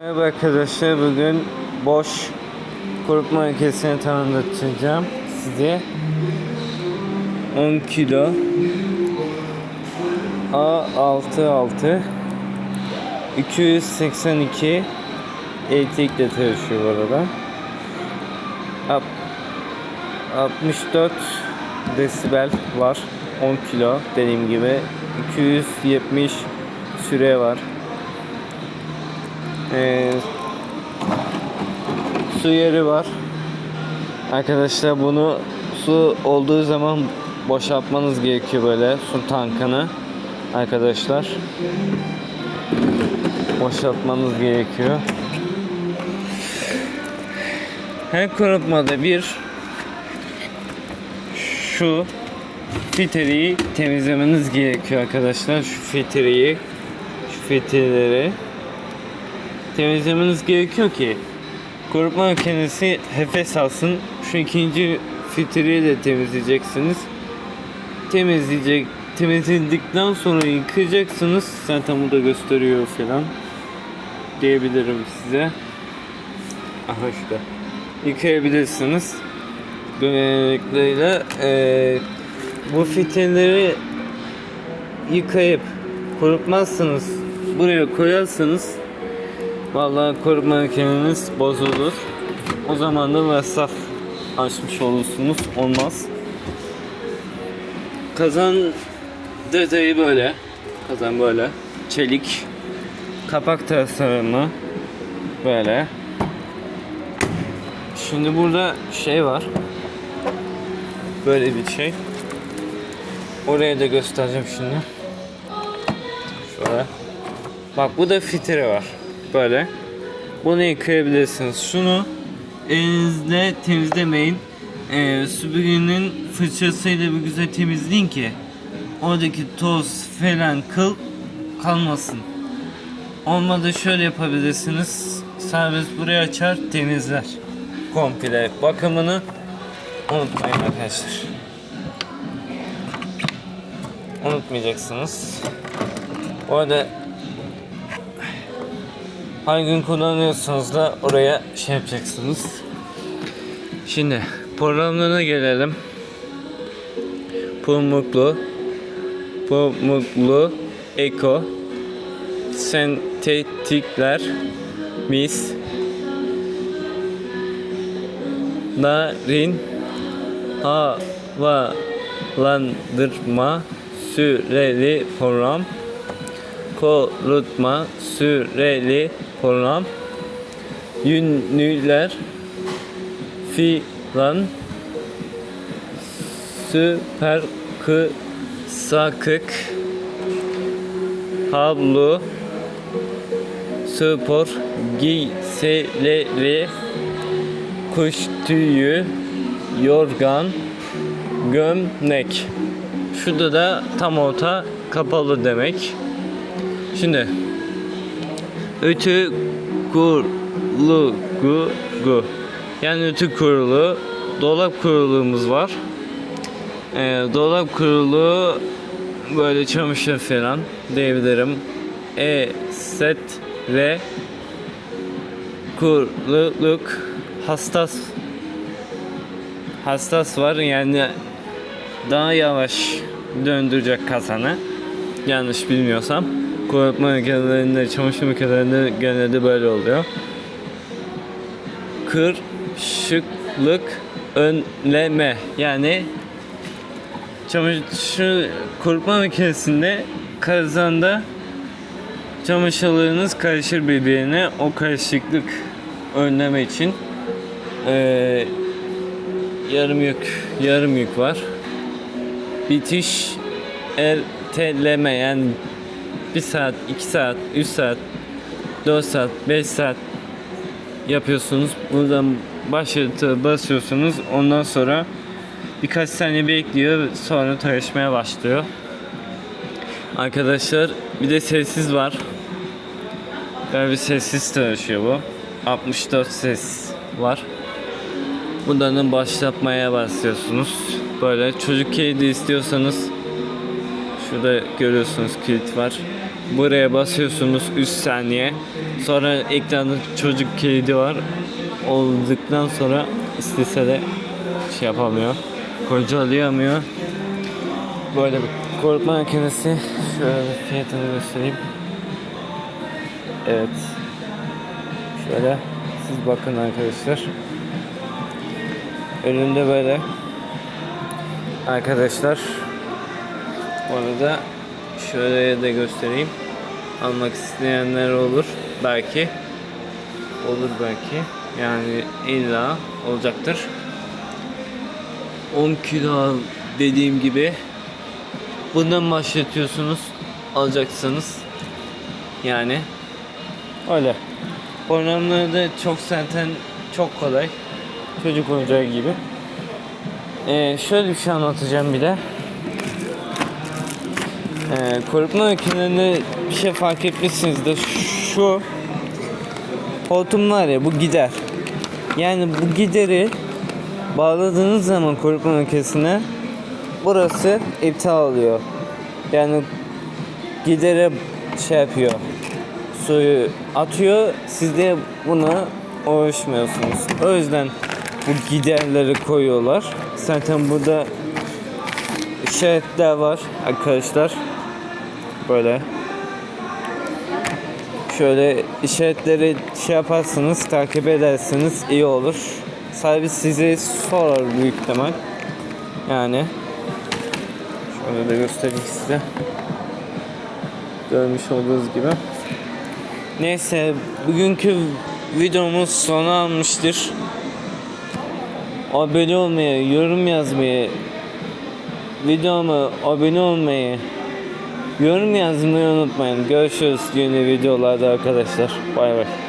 Merhaba arkadaşlar bugün boş kurutma makinesini tanıtacağım size 10 kilo A66 282 elektrikle çalışıyor bu arada. Ap- 64 desibel var 10 kilo dediğim gibi. 270 süre var ee, su yeri var. Arkadaşlar bunu su olduğu zaman boşaltmanız gerekiyor böyle su tankını. Arkadaşlar boşaltmanız gerekiyor. Her kurutmada bir şu filtreyi temizlemeniz gerekiyor arkadaşlar. Şu filtreyi şu filtreleri temizlemeniz gerekiyor ki kurutma makinesi nefes alsın. Şu ikinci filtreyi de temizleyeceksiniz. Temizleyecek temizledikten sonra yıkayacaksınız. Zaten bu da gösteriyor falan. Diyebilirim size. Aha şurada. Yıkayabilirsiniz. Böylelikle eee bu filtreleri yıkayıp kurutmazsınız. Buraya koyarsanız Vallahi koruma makineniz bozulur. O zaman da masraf açmış olursunuz. Olmaz. Kazan detayı böyle. Kazan böyle. Çelik. Kapak tasarımı. Böyle. Şimdi burada şey var. Böyle bir şey. Oraya da göstereceğim şimdi. Şöyle. Bak bu da fitre var. Böyle. Bunu yıkayabilirsiniz. Şunu elinizle temizlemeyin. Ee, süpürgenin fırçasıyla bir güzel temizleyin ki oradaki toz falan kıl kalmasın. Olmadı şöyle yapabilirsiniz. Servis buraya açar temizler. Komple bakımını unutmayın arkadaşlar. Unutmayacaksınız. Orada hangi gün kullanıyorsanız da oraya şey yapacaksınız. Şimdi programlarına gelelim. Pamuklu, pamuklu, eko, sentetikler, mis, narin, havalandırma, süreli program, korutma, süreli program, yünlüler, filan, süper kısakık, havlu, spor giysileri, kuş tüyü, yorgan, gömlek. Şurada da tam orta kapalı demek. Şimdi ütü kurulu gu, gu. Yani ütü kurulu, dolap kuruluğumuz var. Ee, dolap kurulu böyle çamaşır falan diyebilirim. E set ve kuruluk hassas hassas var yani daha yavaş döndürecek kasanı yanlış bilmiyorsam kurutma makinelerinde çamaşır makinelerinde genelde böyle oluyor. Kırışıklık önleme yani çamaşır kurutma makinesinde kazanda çamaşırlarınız karışır birbirine. O karışıklık önleme için eee yarım yük yarım yük var. Bitiş erteleme yani 1 saat 2 saat 3 saat 4 saat 5 saat yapıyorsunuz. Buradan başlatı basıyorsunuz. Ondan sonra birkaç saniye bekliyor. Sonra çalışmaya başlıyor. Arkadaşlar bir de sessiz var. Böyle bir sessiz çalışıyor bu. 64 ses var. Buradan başlatmaya başlıyorsunuz. Böyle çocuk kilidi istiyorsanız şurada görüyorsunuz kilit var. Buraya basıyorsunuz 3 saniye. Sonra ekranda çocuk kilidi var. Olduktan sonra istese de şey yapamıyor. Kocalayamıyor. Böyle bir korkma makinesi. Şöyle fiyatını göstereyim. Evet. Şöyle siz bakın arkadaşlar. Önünde böyle. Arkadaşlar. Onu da şöyle de göstereyim. Almak isteyenler olur. Belki. Olur belki. Yani illa olacaktır. 10 kilo dediğim gibi. Bundan başlatıyorsunuz. Alacaksınız. Yani. Öyle. Oynamları da çok zaten çok kolay. Çocuk oyuncağı gibi. Ee, şöyle bir şey anlatacağım bir de ee, korkma makinelerinde bir şey fark etmişsinizdir şu hortum ya bu gider yani bu gideri bağladığınız zaman korkma makinesine burası iptal oluyor. Yani gidere şey yapıyor. Suyu atıyor. Siz de buna uğraşmıyorsunuz. O yüzden bu giderleri koyuyorlar. Zaten burada işaretler var arkadaşlar. Böyle. Şöyle işaretleri şey yaparsınız, takip edersiniz iyi olur. Sahibi size sorar büyük ihtimal. Yani şöyle de göstereyim size. Görmüş olduğunuz gibi. Neyse bugünkü videomuz sona almıştır. Abone olmayı, yorum yazmayı, videoma abone olmayı, yorum yazmayı unutmayın. Görüşürüz yeni videolarda arkadaşlar. Bay bay.